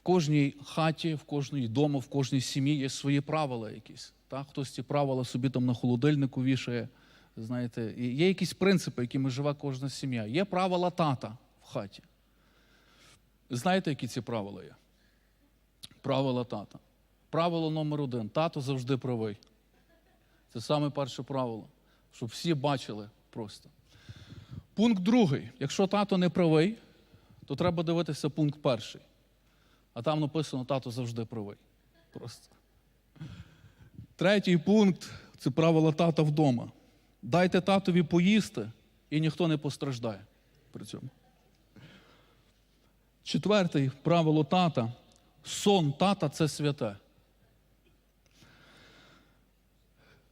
В кожній хаті, в кожній дому, в кожній сім'ї є свої правила якісь. Так? Хтось ці правила собі там на холодильнику вішає. Знаєте, і є якісь принципи, якими живе кожна сім'я. Є правила тата в хаті. Знаєте, які ці правила є? Правила тата. Правило номер один. Тато завжди правий. Це саме перше правило, щоб всі бачили просто. Пункт другий. Якщо тато не правий, то треба дивитися пункт перший. А там написано тато завжди правий. Просто. Третій пункт це правило тата вдома. Дайте татові поїсти, і ніхто не постраждає при цьому. Четвертий правило тата. Сон тата це святе.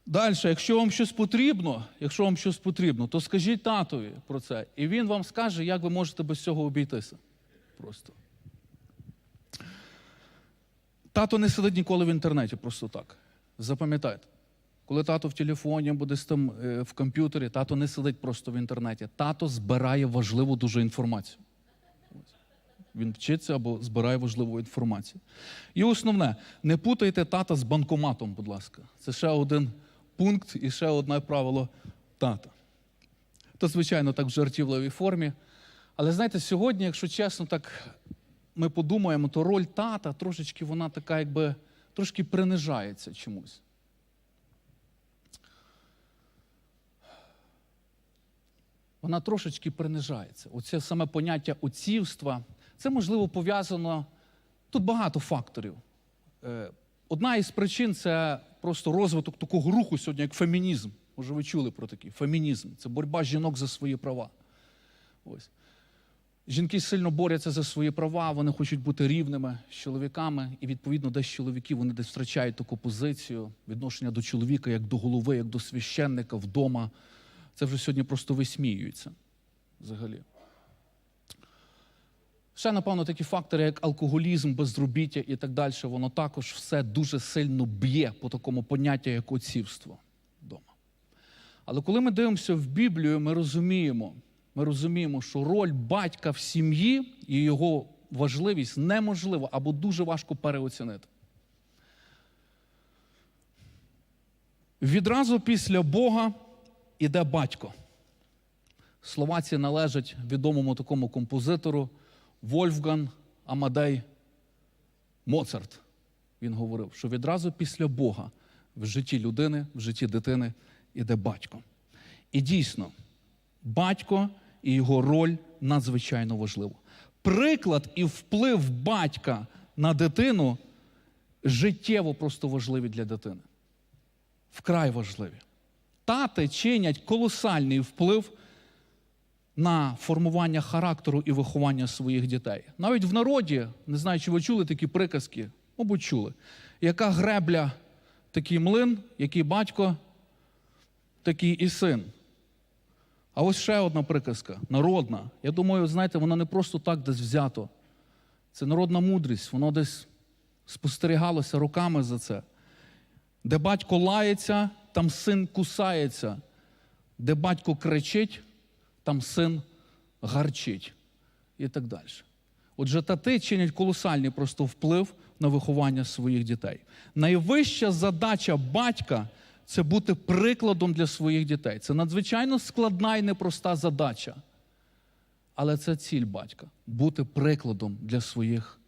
Далі, якщо вам щось потрібно, якщо вам щось потрібно, то скажіть татові про це, і він вам скаже, як ви можете без цього обійтися. Просто. Тато не сидить ніколи в інтернеті, просто так. Запам'ятайте. Коли тато в телефоні або там е, в комп'ютері, тато не сидить просто в інтернеті. Тато збирає важливу дуже інформацію. Він вчиться або збирає важливу інформацію. І основне, не путайте тата з банкоматом, будь ласка. Це ще один пункт і ще одне правило тата. То, звичайно, так в жартівливій формі. Але знаєте, сьогодні, якщо чесно, так ми подумаємо, то роль тата трошечки вона така, якби трошки принижається чомусь. Вона трошечки принижається. Оце саме поняття отцівства, це можливо пов'язано. Тут багато факторів. Е, Одна із причин це просто розвиток такого руху сьогодні, як фемінізм. Може, ви чули про такий фемінізм. Це боротьба жінок за свої права. Ось. Жінки сильно борються за свої права, вони хочуть бути рівними з чоловіками, і відповідно десь чоловіки вони десь втрачають таку позицію відношення до чоловіка як до голови, як до священника вдома. Це вже сьогодні просто висміюється взагалі. Ще, напевно, такі фактори, як алкоголізм, безробіття і так далі, воно також все дуже сильно б'є по такому поняттю, як отцівство вдома. Але коли ми дивимося в Біблію, ми розуміємо, ми розуміємо, що роль батька в сім'ї і його важливість неможливо або дуже важко переоцінити. Відразу після Бога іде батько. Слова ці належать відомому такому композитору Вольфган Амадей Моцарт. Він говорив, що відразу після Бога в житті людини, в житті дитини іде батько. І дійсно, батько і його роль надзвичайно важливо. Приклад і вплив батька на дитину життєво просто важливі для дитини. Вкрай важливі. Тати чинять колосальний вплив на формування характеру і виховання своїх дітей. Навіть в народі, не знаю, чи ви чули такі приказки, мабуть, чули. Яка гребля, такий млин, який батько, такий і син. А ось ще одна приказка, народна. Я думаю, знаєте, вона не просто так десь взято. Це народна мудрість, воно десь спостерігалося руками за це. Де батько лається, там син кусається. Де батько кричить, там син гарчить. І так далі. Отже, тати чинять колосальний просто вплив на виховання своїх дітей. Найвища задача батька це бути прикладом для своїх дітей. Це надзвичайно складна і непроста задача. Але це ціль батька бути прикладом для своїх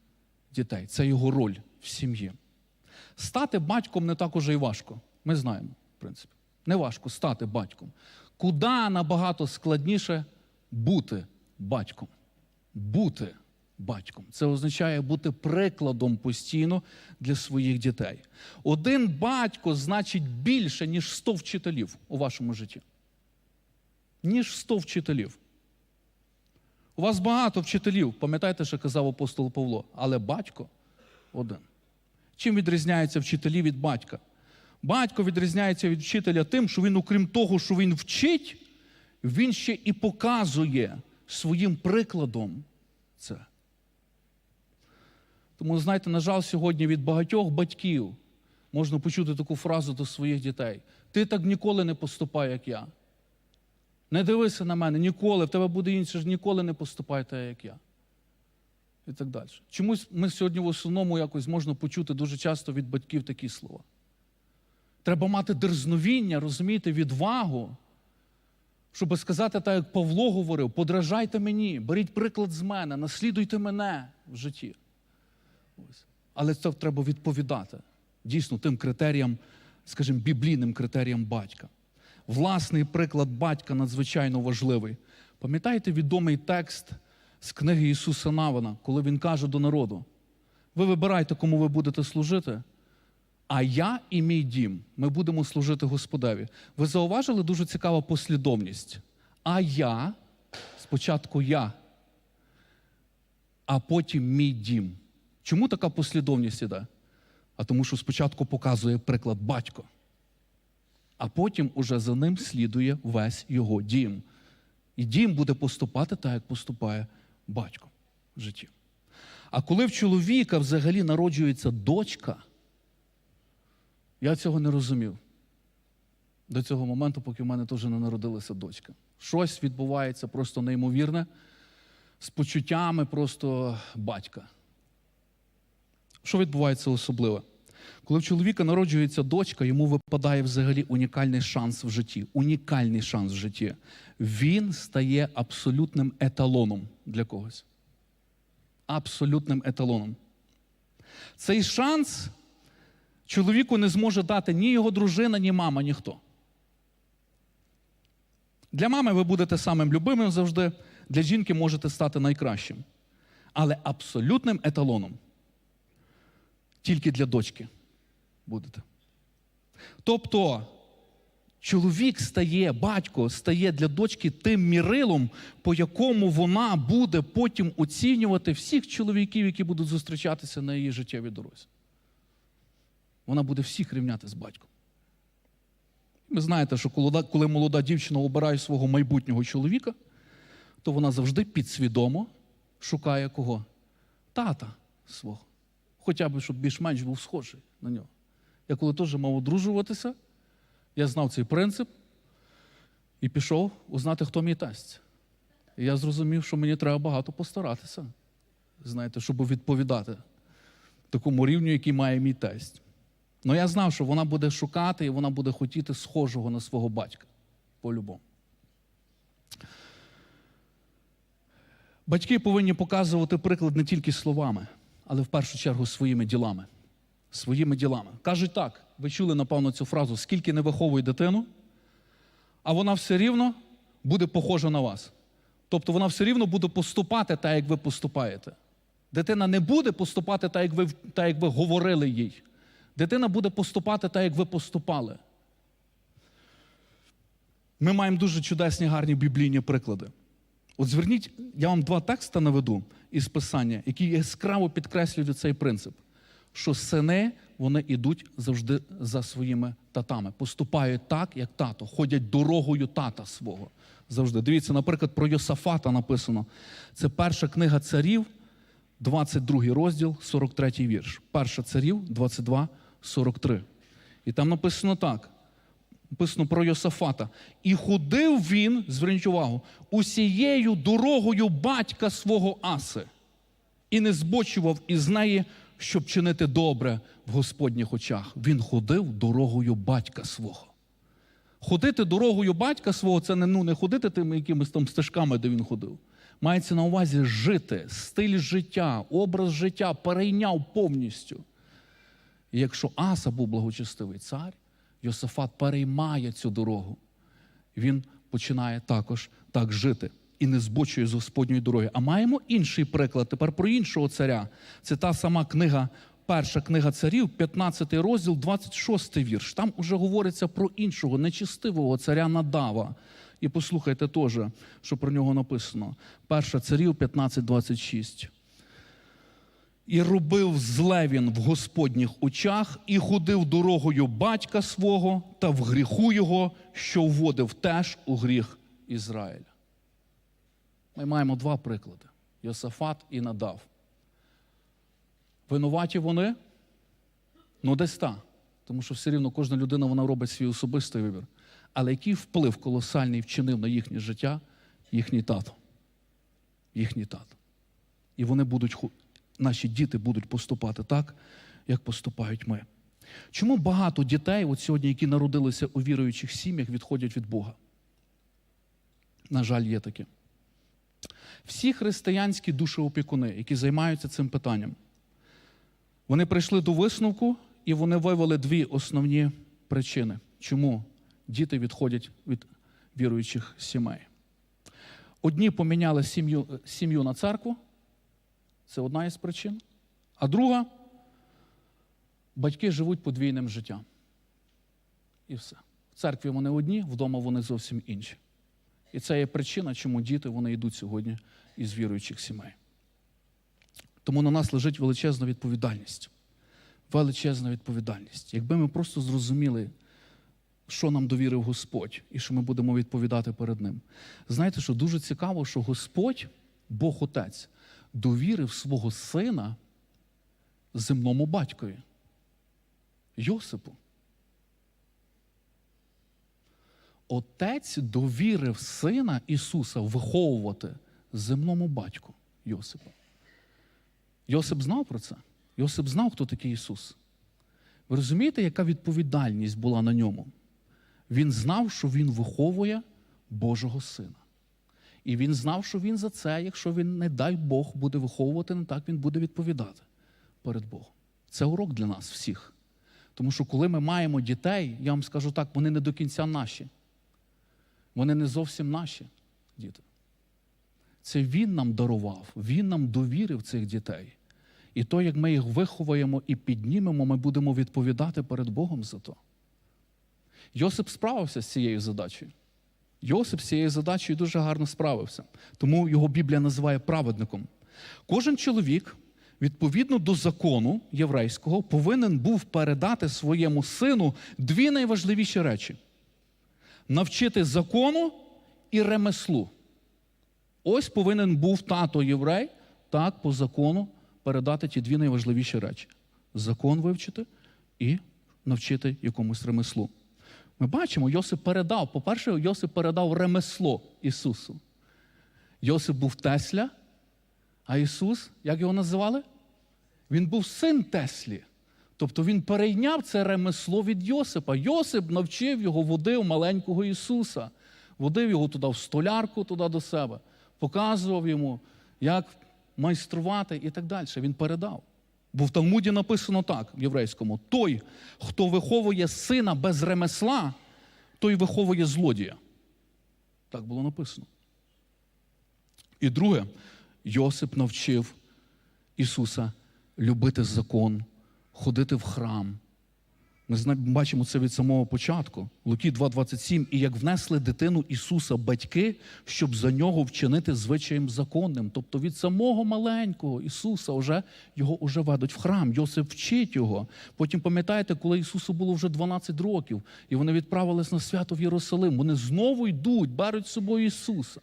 дітей. Це його роль в сім'ї. Стати батьком не так уже і важко. Ми знаємо, в принципі. Не важко стати батьком. Куди набагато складніше бути батьком. Бути батьком. Це означає бути прикладом постійно для своїх дітей. Один батько значить більше, ніж 100 вчителів у вашому житті. Ніж 100 вчителів. У вас багато вчителів, пам'ятаєте, що казав апостол Павло, але батько один. Чим відрізняються вчителі від батька? Батько відрізняється від вчителя тим, що він, окрім того, що він вчить, він ще і показує своїм прикладом це. Тому, знаєте, на жаль, сьогодні від багатьох батьків можна почути таку фразу до своїх дітей: ти так ніколи не поступай, як я. Не дивися на мене ніколи, в тебе буде інше ніколи не поступай так, як я. і так далі. Чомусь ми сьогодні в основному якось можна почути дуже часто від батьків такі слова. Треба мати дерзновіння, розумієте, відвагу, щоб сказати так, як Павло говорив: подражайте мені, беріть приклад з мене, наслідуйте мене в житті. Але це треба відповідати дійсно тим критеріям, скажімо, біблійним критеріям батька. Власний приклад батька надзвичайно важливий. Пам'ятаєте відомий текст з книги Ісуса Навина, коли він каже до народу: ви вибирайте, кому ви будете служити, а я і мій дім, ми будемо служити Господеві. Ви зауважили дуже цікава послідовність. А я, спочатку я, а потім мій дім. Чому така послідовність іде? А тому, що спочатку показує приклад батько, а потім уже за ним слідує весь його дім. І дім буде поступати так, як поступає батько в житті. А коли в чоловіка взагалі народжується дочка, я цього не розумів. До цього моменту, поки в мене теж не народилася дочка. Щось відбувається просто неймовірне з почуттями просто батька. Що відбувається особливе? Коли в чоловіка народжується дочка, йому випадає взагалі унікальний шанс в житті. Унікальний шанс в житті. Він стає абсолютним еталоном для когось. Абсолютним еталоном. Цей шанс чоловіку не зможе дати ні його дружина, ні мама, ніхто. Для мами ви будете самим любимим завжди, для жінки можете стати найкращим. Але абсолютним еталоном тільки для дочки будете. Тобто, чоловік стає, батько стає для дочки тим мірилом, по якому вона буде потім оцінювати всіх чоловіків, які будуть зустрічатися на її життєвій дорозі. Вона буде всіх рівняти з батьком. Ви знаєте, що коли молода дівчина обирає свого майбутнього чоловіка, то вона завжди підсвідомо шукає кого? Тата свого. Хоча б, щоб більш-менш був схожий на нього. Я коли теж мав одружуватися, я знав цей принцип і пішов узнати, хто мій тесть. І я зрозумів, що мені треба багато постаратися, знаєте, щоб відповідати такому рівню, який має мій тесть. Ну я знав, що вона буде шукати і вона буде хотіти схожого на свого батька. По-любому. Батьки повинні показувати приклад не тільки словами, але в першу чергу своїми ділами. Своїми ділами. Кажуть так, ви чули, напевно, цю фразу: скільки не виховує дитину, а вона все рівно буде похожа на вас. Тобто вона все рівно буде поступати так, як ви поступаєте. Дитина не буде поступати так, як ви, так, як ви говорили їй. Дитина буде поступати так, як ви поступали. Ми маємо дуже чудесні, гарні біблійні приклади. От зверніть, я вам два тексти наведу із Писання, які яскраво підкреслюють цей принцип, що сини вони йдуть завжди за своїми татами, поступають так, як тато, ходять дорогою тата свого. Завжди. Дивіться, наприклад, про Йосафата написано. Це перша книга царів, 22 розділ, 43 вірш. Перша царів, 22, 43. І там написано так. Написано про Йосафата. І ходив він, зверніть увагу, усією дорогою батька свого Аси, і не збочував із неї, щоб чинити добре в Господніх очах. Він ходив дорогою батька свого. Ходити дорогою батька свого це не, ну, не ходити тими якимись там стежками, де він ходив. Мається на увазі жити, стиль життя, образ життя перейняв повністю. І якщо Аса був благочестивий цар, Йосафат переймає цю дорогу. Він починає також так жити і не збочує з Господньої дороги. А маємо інший приклад тепер про іншого царя. Це та сама книга, перша книга царів, 15 розділ, 26 вірш. Там уже говориться про іншого нечистивого царя Надава. І послухайте теж, що про нього написано. Перша царів 15.26. І робив зле він в Господніх очах, і ходив дорогою батька свого та в гріху його, що вводив теж у гріх Ізраїля. Ми маємо два приклади: Йосафат і Надав. Винуваті вони? Ну, десь так. Тому що все рівно кожна людина вона робить свій особистий вибір. Але який вплив колосальний вчинив на їхнє життя їхній тато? Їхній тато. і вони будуть, наші діти будуть поступати так, як поступають ми. Чому багато дітей, от сьогодні, які народилися у віруючих сім'ях, відходять від Бога? На жаль, є таке. Всі християнські душеопікуни, які займаються цим питанням, вони прийшли до висновку і вони вивели дві основні причини, чому діти відходять від віруючих сімей. Одні поміняли сім'ю, сім'ю на церкву, це одна із причин. А друга батьки живуть подвійним життям. І все. В церкві вони одні, вдома вони зовсім інші. І це є причина, чому діти вони йдуть сьогодні із віруючих сімей. Тому на нас лежить величезна відповідальність. Величезна відповідальність. Якби ми просто зрозуміли, що нам довірив Господь, і що ми будемо відповідати перед Ним. Знаєте, що дуже цікаво, що Господь, Бог Отець, довірив свого сина земному батькові Йосипу. Отець довірив сина Ісуса виховувати земному батьку Йосипу. Йосип знав про це. Йосип знав, хто такий Ісус. Ви розумієте, яка відповідальність була на ньому? Він знав, що він виховує Божого Сина. І він знав, що він за це, якщо він, не дай Бог, буде виховувати, не так він буде відповідати перед Богом. Це урок для нас всіх. Тому що коли ми маємо дітей, я вам скажу так, вони не до кінця наші. Вони не зовсім наші діти. Це Він нам дарував, Він нам довірив цих дітей. І то, як ми їх виховаємо і піднімемо, ми будемо відповідати перед Богом за то. Йосип справився з цією задачею. Йосип з цією задачею дуже гарно справився. Тому його Біблія називає праведником. Кожен чоловік, відповідно до закону єврейського, повинен був передати своєму сину дві найважливіші речі: навчити закону і ремеслу. Ось повинен був тато єврей так по закону передати ті дві найважливіші речі: закон вивчити і навчити якомусь ремеслу. Ми бачимо, Йосип передав. По-перше, Йосип передав ремесло Ісусу. Йосип був Тесля, а Ісус, як його називали? Він був син Теслі. Тобто він перейняв це ремесло від Йосипа. Йосип навчив його, водив маленького Ісуса, водив його туди в столярку, туди до себе, показував йому, як майструвати і так далі. Він передав. Бо в Талмуді написано так, в єврейському: той, хто виховує сина без ремесла, той виховує злодія. Так було написано. І друге, Йосип навчив Ісуса любити закон, ходити в храм. Ми бачимо це від самого початку. Луки 2,27. І як внесли дитину Ісуса батьки, щоб за нього вчинити звичаєм законним. Тобто від самого маленького Ісуса вже, його вже ведуть в храм. Йосип вчить його. Потім пам'ятаєте, коли Ісусу було вже 12 років, і вони відправились на свято в Єрусалим. Вони знову йдуть, беруть з собою Ісуса.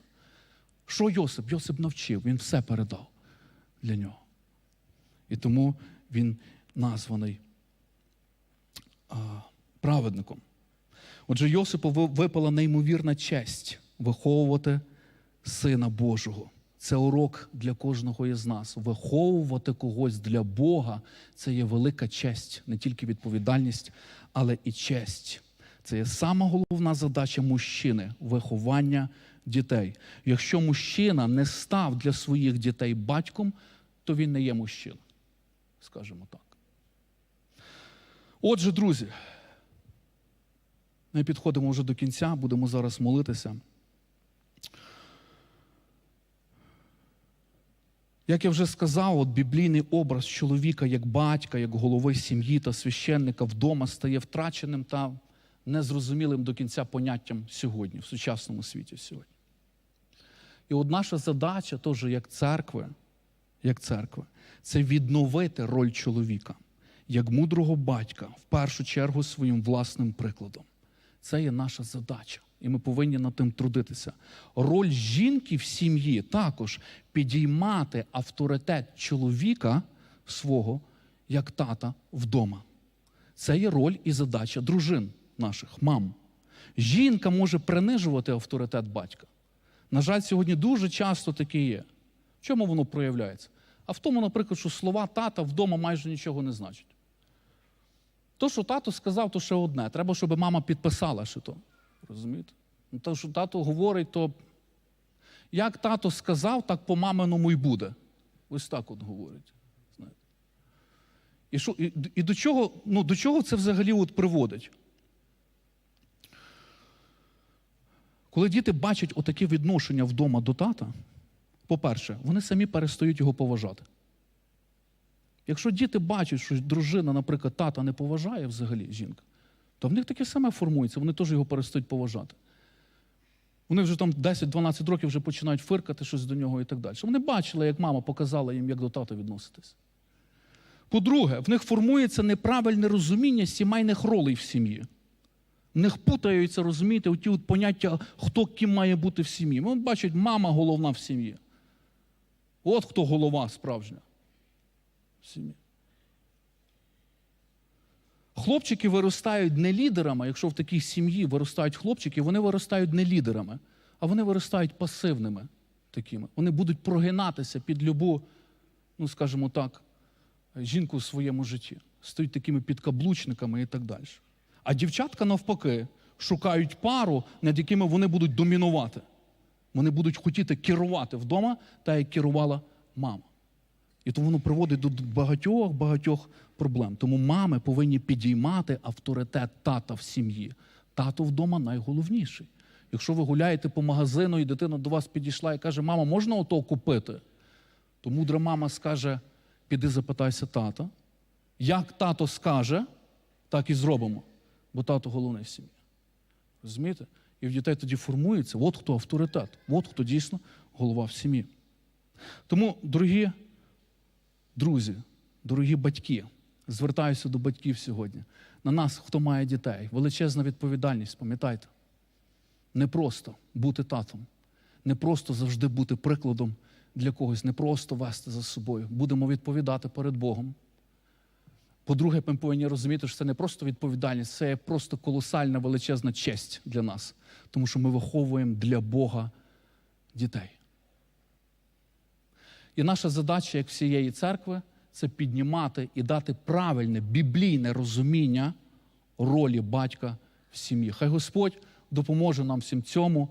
Що Йосип? Йосип навчив, він все передав для нього. І тому він названий праведником. Отже, Йосипу випала неймовірна честь виховувати Сина Божого. Це урок для кожного із нас. Виховувати когось для Бога це є велика честь, не тільки відповідальність, але і честь. Це є сама головна задача мужчини виховання дітей. Якщо мужчина не став для своїх дітей батьком, то він не є мужчина. Скажімо так. Отже, друзі, ми підходимо вже до кінця, будемо зараз молитися. Як я вже сказав, от біблійний образ чоловіка як батька, як голови сім'ї та священника вдома стає втраченим та незрозумілим до кінця поняттям сьогодні, в сучасному світі сьогодні. І от наша задача, теж як церкви, як церкви, це відновити роль чоловіка як мудрого батька, в першу чергу своїм власним прикладом. Це є наша задача, і ми повинні над тим трудитися. Роль жінки в сім'ї також підіймати авторитет чоловіка свого як тата вдома. Це є роль і задача дружин наших, мам. Жінка може принижувати авторитет батька. На жаль, сьогодні дуже часто таке є. В чому воно проявляється? А в тому, наприклад, що слова тата вдома майже нічого не значать. То, що тато сказав, то ще одне. Треба, щоб мама підписала ще то. Розумієте? Ну, то, що тато говорить, то як тато сказав, так по маминому й буде. Ось так от говорить. Знаєте. І, що, і, і до, чого, ну, до чого це взагалі от приводить? Коли діти бачать отаке відношення вдома до тата, по-перше, вони самі перестають його поважати. Якщо діти бачать, що дружина, наприклад, тата не поважає взагалі жінка, то в них таке саме формується, вони теж його перестають поважати. Вони вже там 10-12 років вже починають фиркати щось до нього і так далі. Вони бачили, як мама показала їм, як до тата відноситись. По-друге, в них формується неправильне розуміння сімейних ролей в сім'ї. В них путаються, розумієте, оті от поняття, хто ким має бути в сім'ї. Вони бачать, мама головна в сім'ї. От хто голова справжня в сім'ї. Хлопчики виростають не лідерами, якщо в такій сім'ї виростають хлопчики, вони виростають не лідерами, а вони виростають пасивними такими. Вони будуть прогинатися під любу, ну скажімо так, жінку в своєму житті. Стають такими підкаблучниками і так далі. А дівчатка, навпаки, шукають пару, над якими вони будуть домінувати. Вони будуть хотіти керувати вдома, так як керувала мама. І тому воно приводить до багатьох багатьох проблем. Тому мами повинні підіймати авторитет тата в сім'ї. Тато вдома найголовніший. Якщо ви гуляєте по магазину і дитина до вас підійшла і каже, мама, можна ото купити? То мудра мама скаже: піди запитайся тата. Як тато скаже, так і зробимо. Бо тато головний в сім'ї. Розумієте? І в дітей тоді формується, от хто авторитет, от хто дійсно голова в сім'ї. Тому, дорогі друзі, дорогі батьки, звертаюся до батьків сьогодні. На нас, хто має дітей, величезна відповідальність, пам'ятайте. Не просто бути татом, не просто завжди бути прикладом для когось, не просто вести за собою. Будемо відповідати перед Богом. По-друге, ми повинні розуміти, що це не просто відповідальність, це просто колосальна величезна честь для нас, тому що ми виховуємо для Бога дітей. І наша задача, як всієї церкви, це піднімати і дати правильне біблійне розуміння ролі батька в сім'ї. Хай Господь допоможе нам всім цьому.